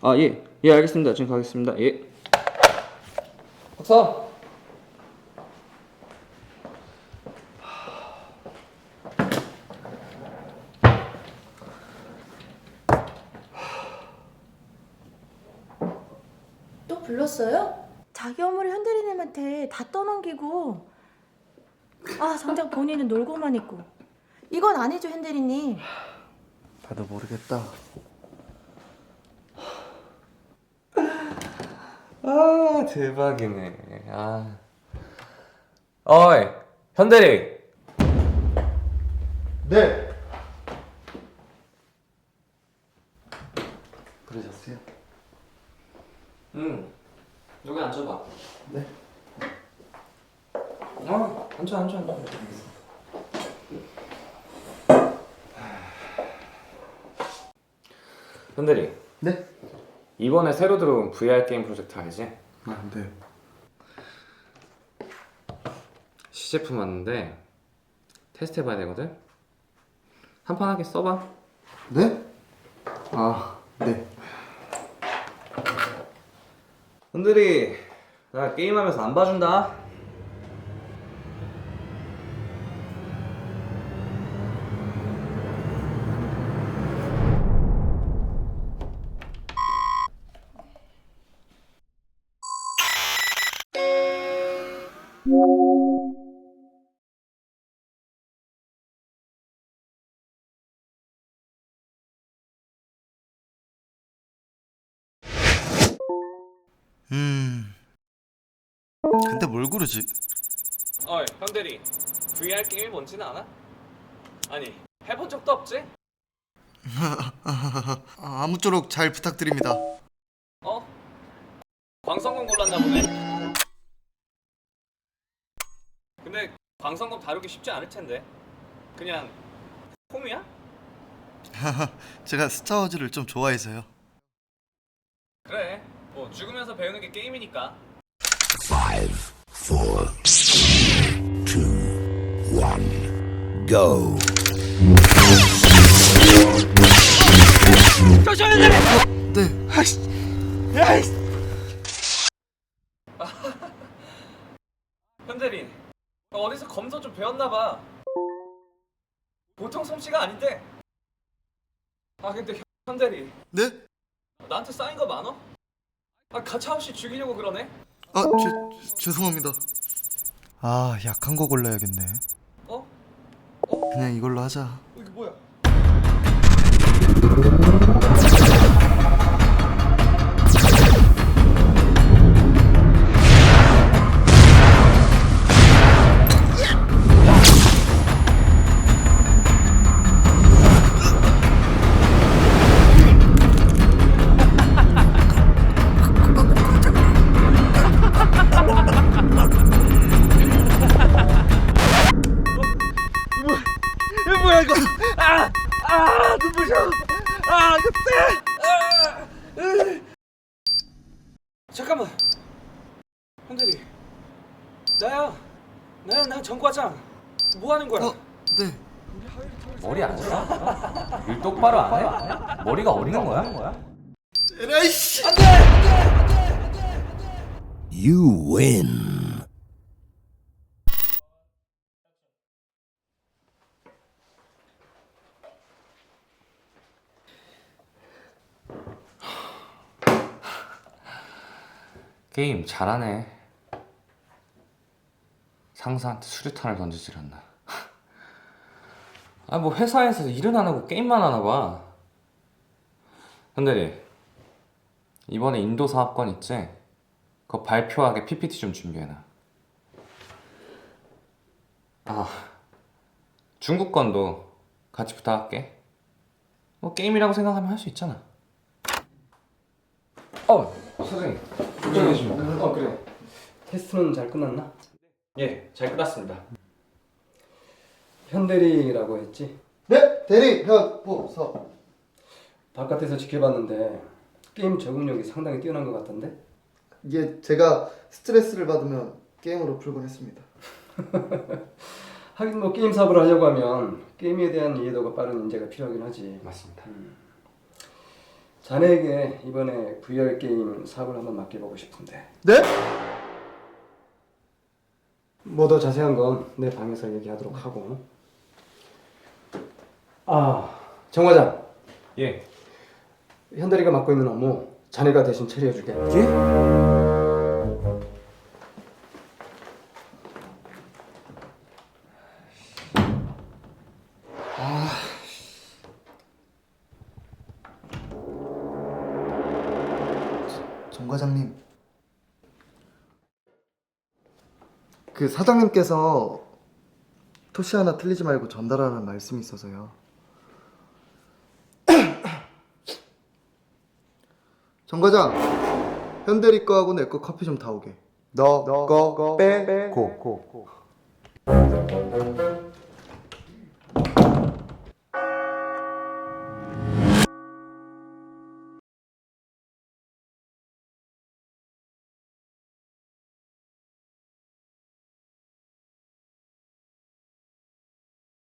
아, 예. 예, 알겠습니다. 지금 가겠습니다. 예. 박사. 또 불렀어요? 자기 업무를 현대리님한테 다 떠넘기고 아 정작 본인은 놀고만 있고 이건 아니죠 현대리님 나도 모르겠다. 아, 대박이네. 아. 어이, 현대리. 네. 그러셨어요? 응. 여기 앉아봐. 네. 어, 앉아, 앉아, 앉아. 현대리, 네. 이번에 새로 들어온 VR 게임 프로젝트 알지? 아, 네. 시제품 왔는데 테스트 해봐야 되거든? 한 판 하게 써봐. 네? 아, 네. 현대리, 나 게임하면서 안 봐준다. 음. 근데 뭘 고르지? 어이, 현대리, VR 게임이 뭔지는 아나? 아니, 해본 적도 없지? 아, 아무쪼록 잘 부탁드립니다. 어? 광선검 골랐나 보네. 근데 광선검 다루기 쉽지 않을 텐데. 그냥 홈이야? 제가 스타워즈를 좀 좋아해서요. 죽으면서 배우는 게 게임이니까. Go. 네. 아이씨. 현대리, 너 어디서 검도 좀 배웠나 봐. 보통 솜씨가 아닌데. 아 근데 현- 현대리, 네? 나한테 쌓인 거 많어? 아 가차 없이 죽이려고 그러네. 아, 죄, 죄송합니다. 아, 약한 거 골라야겠네. 어? 그냥 이걸로 하자. 어, 이게 뭐야? 잠깐만. 현대리, 나야. 나야, 나 정과장. 뭐 하는 거야? 어, 네. 머리 안 써? 일 똑바로 안 해? 머리가 없는 거야? 에라이씨. You win. 게임 잘하네. 상사한테 수류탄을 던지질 않나. 아, 뭐 회사에서 일은 안 하고 게임만 하나 봐. 현대리, 이번에 인도 사업권 있지? 그거 발표하게 PPT 좀 준비해놔. 아, 중국 건도 같이 부탁할게. 뭐 게임이라고 생각하면 할 수 있잖아. 어, 사장님. 어떻게 계십니까? 어, 그래. 테스트는 잘 끝났나? 예, 잘 끝났습니다. 현대리라고 했지? 네, 대리 현보서. 바깥에서 지켜봤는데 게임 적응력이 상당히 뛰어난 것 같던데? 이게 제가 스트레스를 받으면 게임으로 풀곤 했습니다. 하긴 뭐 게임 사업을 하려고 하면 게임에 대한 이해도가 빠른 인재가 필요하긴 하지. 맞습니다. 자네에게 이번에 VR 게임 사업을 한번 맡겨보고 싶은데. 네? 뭐 더 자세한 건 내 방에서 얘기하도록 하고. 아, 정 과장. 예. 현대리가 맡고 있는 업무 자네가 대신 처리해줄게. 정 과장님. 그 사장님께서 토시 하나 틀리지 말고 전달하라는 말씀이 있어서요. 정 과장, 현대리 거하고 내 거 커피 좀다 오게. 너, 거, 빼, 고.